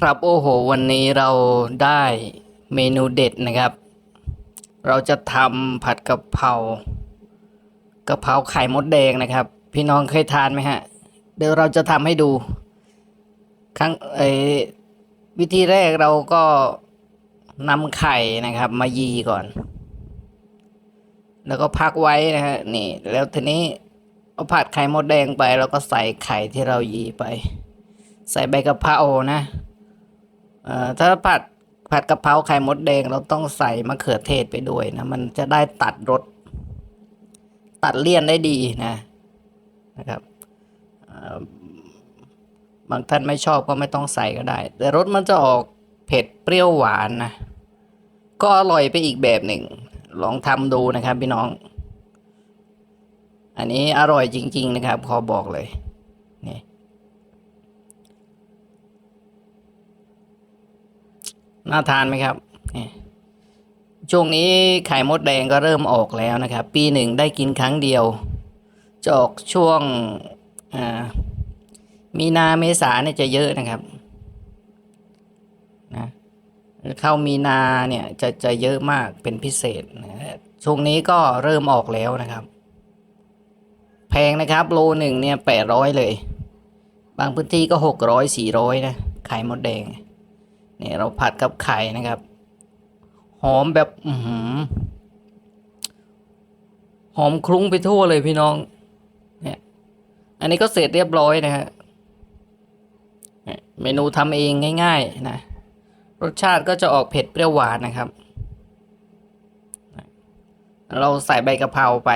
ครับโอ้โห วันนี้เราได้เมนูเด็ดนะครับ เราจะทำผัดกะเพรากะเพราไข่มดแดงนะครับ พี่น้องเคยทานไหมฮะ เดี๋ยวเราจะทำให้ดูครั้งเออวิธีแรกเราก็นำไข่นะครับ มายีก่อน แล้วก็พักไว้นะฮะนี่ แล้วทีนี้เอาผัดไข่มดแดงไป แล้วก็ใส่ไข่ที่เรายีไป ใส่ใบกะเพรานะ เอ่อถ้าผัดผัดกะเพราไข่มดแดงเราต้องใส่มะเขือเทศไปด้วยนะ มันจะได้ตัดรสตัดเลี่ยนได้ดีนะนะครับบางท่านไม่ชอบก็ไม่ต้องใส่ก็ได้ แต่รสมันจะออกเผ็ดเปรี้ยวหวานนะ ก็อร่อยไปอีกแบบหนึ่ง ลองทำดูนะครับพี่น้อง อันนี้อร่อยจริง ๆ นะครับ ขอบอกเลยนี่ น่าทานไหมครับ ช่วงนี้ไข่มดแดงก็เริ่มออกแล้วนะครับ ปีหนึ่งได้กินครั้งเดียวจะออกช่วงมีนาเมษาเนี่ยจะเยอะนะครับนะเข้ามีนาเนี่ยจะจะเยอะมากเป็นพิเศษนะช่วงนี้ก็เริ่มออกแล้วนะครับ แพงนะครับโลหนึ่งเนี่ยแปดร้อยเลย บางพื้นที่ก็หกร้อยสี่ร้อยนะไข่มดแดง นี่ยเราผัดกับไข่นะครับ หอมแบบอืหอมคลุ้งไปทั่วเลยพี่น้อง เนี่ย อันนี้ก็เสร็จเรียบร้อยนะฮะเนี่ยเมนูทำเองง่าย ๆ นะ รสชาติก็จะออกเผ็ดเปรี้ยวหวานนะครับ เราใส่ใบกะเพราไป